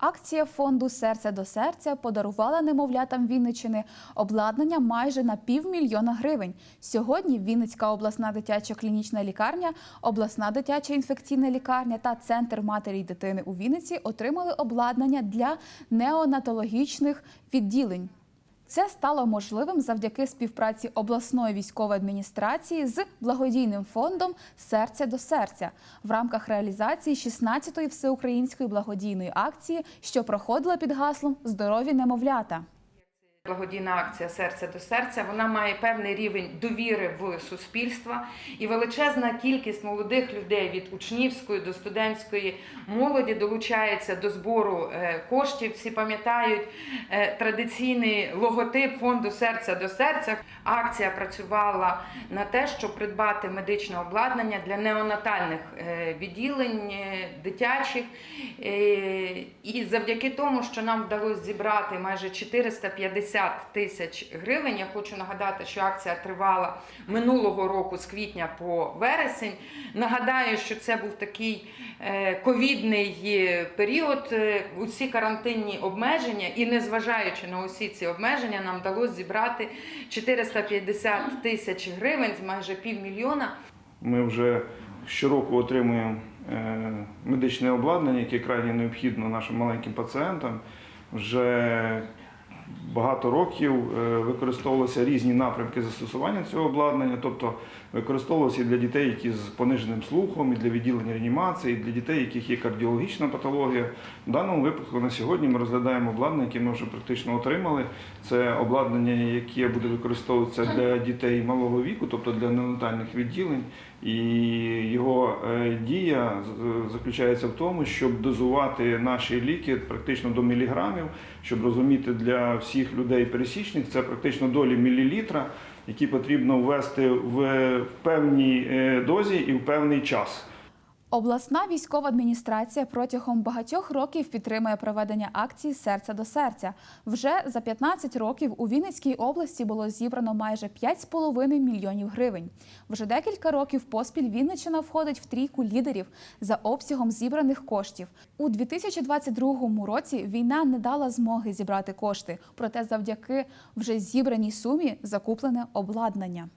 Акція фонду Серце до серця подарувала немовлятам Вінничини обладнання майже на півмільйона гривень. Сьогодні Вінницька обласна дитяча клінічна лікарня, обласна дитяча інфекційна лікарня та центр матері й дитини у Вінниці отримали обладнання для неонатологічних відділень. Це стало можливим завдяки співпраці обласної військової адміністрації з благодійним фондом Серце до серця в рамках реалізації 16-ї всеукраїнської благодійної акції, що проходила під гаслом Здорові немовлята. Благодійна акція серце до серця вона має певний рівень довіри в суспільство і величезна кількість молодих людей від учнівської до студентської молоді долучається до збору е, коштів. Всі пам'ятають е, традиційний логотип фонду серця до серця. Акція працювала на те, щоб придбати медичне обладнання для неонатальних е, відділень дитячих. І завдяки тому, що нам вдалося зібрати майже 450 тисяч гривень. Я хочу нагадати, що акція тривала минулого року з квітня по вересень. Нагадаю, що це був такий е, ковідний е, період, е, усі карантинні обмеження, і незважаючи на усі ці обмеження, нам вдалося зібрати 450 тисяч гривень майже півмільйона. Ми вже щороку отримуємо медичне обладнання, яке крайне необхідно нашим маленьким пацієнтам. Вже багато років е, використовувалися різні напрямки застосування цього обладнання, тобто використовувалося і для дітей, які з пониженим слухом, і для відділення реанімації, і для дітей, яких є кардіологічна патологія. В даному випадку на сьогодні ми розглядаємо обладнання, яке ми вже практично отримали. Це обладнання, яке буде використовуватися для дітей малого віку, тобто для неонатальних відділень. І його е, дія заключається в тому, щоб дозувати наші ліки практично до міліграмів, щоб розуміти для всіх людей пересічних, це практично долі мілілітра, які потрібно ввести в певній е, дозі і в певний час. Обласна військова адміністрація протягом багатьох років підтримує проведення акції Серця до серця. Вже за 15 років у Вінницькій області було зібрано майже 5,5 мільйонів гривень. Вже декілька років поспіль Вінниччина входить в трійку лідерів за обсягом зібраних коштів. У 2022 році війна не дала змоги зібрати кошти, проте завдяки вже зібраній сумі закуплене обладнання.